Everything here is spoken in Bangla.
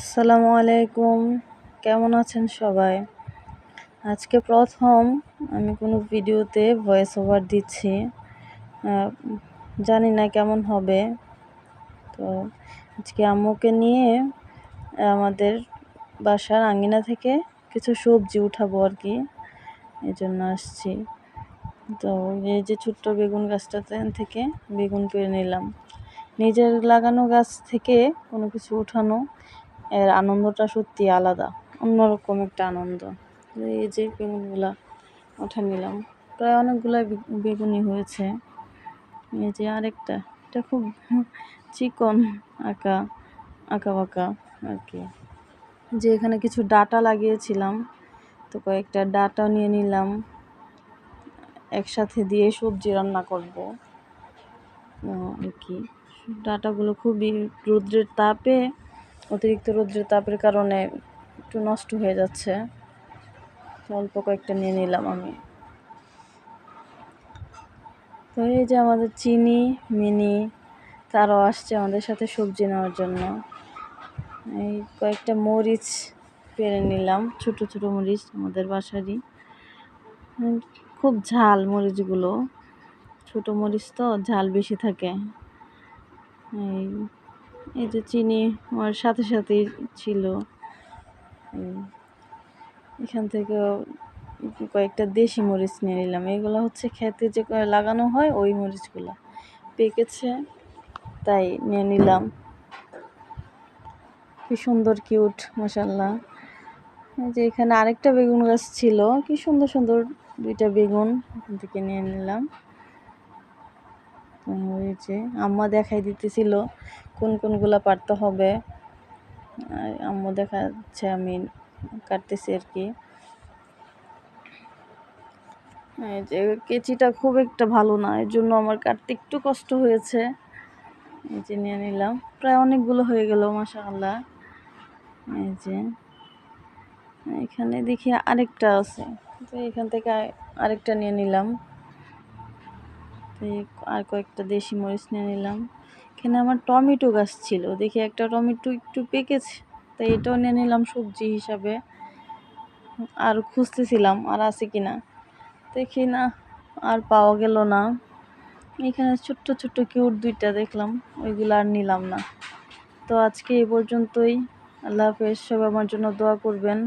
আসসালামু আলাইকুম। কেমন আছেন সবাই? আজকে প্রথম আমি কোনো ভিডিওতে ভয়েস ওভার দিচ্ছি জানি না কেমন হবে। তো আজকে আম্মুকে নিয়ে আমাদের বাসার আঙ্গিনা থেকে কিছু সবজি উঠাবো আর কি। এই জন্য আসছি। তো এই যে ছোট্ট বেগুন গাছটা থেকে বেগুন পেরে নিলাম। নিজের লাগানো গাছ থেকে কোনো কিছু উঠানো। এর আনন্দটা সত্যি আলাদা, অন্যরকম একটা আনন্দ। এই যে বেগুনগুলা উঠে নিলাম, প্রায় অনেকগুলো বেগুনি হয়েছে। এই যে আরেকটা, এটা খুব চিকন আঁকা আঁকা বাঁকা আর কি। যে এখানে কিছু ডাটা লাগিয়েছিলাম, তো কয়েকটা ডাটা নিয়ে নিলাম, একসাথে দিয়ে সবজি রান্না করব। আর কি। ডাটাগুলো খুবই রৌদ্রের তাপে অতিরিক্ত রৌদ্রের তাপের কারণে একটু নষ্ট হয়ে যাচ্ছে। অল্প কয়েকটা নিয়ে নিলাম আমি। তো এই যে আমাদের চিনি, মিনি, তারাও আসছে আমাদের সাথে সবজি নেওয়ার জন্য। এই কয়েকটা মরিচ পেরে নিলাম, ছোট ছোট মরিচ আমাদের বাসারই। খুব ঝাল মরিচগুলো। ছোট মরিচ তো ঝাল বেশি থাকে। এই এই যে চিনি আমার সাথে সাথেই ছিল। এখান থেকে কয়েকটা দেশি মরিচ নিয়ে নিলাম। এগুলো হচ্ছে খেতে যে লাগানো হয়, ওই মরিচগুলো পেকেছে, তাই নিয়ে নিলাম। কি সুন্দর কিউট মশাল্লা এই যে এখানে আরেকটা বেগুন গাছ ছিল, কি সুন্দর সুন্দর দুইটা বেগুন এখান থেকে নিয়ে নিলাম। হয়েছে। আম্মা দেখাই দিতেছিল কোন কোনগুলা পারতে হবে। আম্মু দেখাচ্ছে, আমি কাটতেছি আর কি। যে কেচিটা খুব একটা ভালো না, এর জন্য আমার কাটতে একটু কষ্ট হয়েছে। এই যে নিয়ে নিলাম। প্রায় অনেকগুলো হয়ে গেল, মাশাআল্লাহ। এই যে এখানে দেখি আরেকটা আছে। তো এখান থেকে আরেকটা নিয়ে নিলাম। আর কয়েকটা দেশি মরিচ নিয়ে নিলাম। এখানে আমার টমেটো গাছ ছিল, দেখি একটা টমেটো একটু পেকেছে, তাই এটাও নিয়ে নিলাম সবজি হিসাবে। আর খুঁজতেছিলাম আর আছে কি না দেখি না, আর পাওয়া গেল না। এখানে ছোট্ট ছোট্ট কিউট দুইটা দেখলাম, ওইগুলো আর নিলাম না। তো আজকে এই পর্যন্তই। আল্লাহ হাফেজ, সবাই আমার জন্য দোয়া করবেন।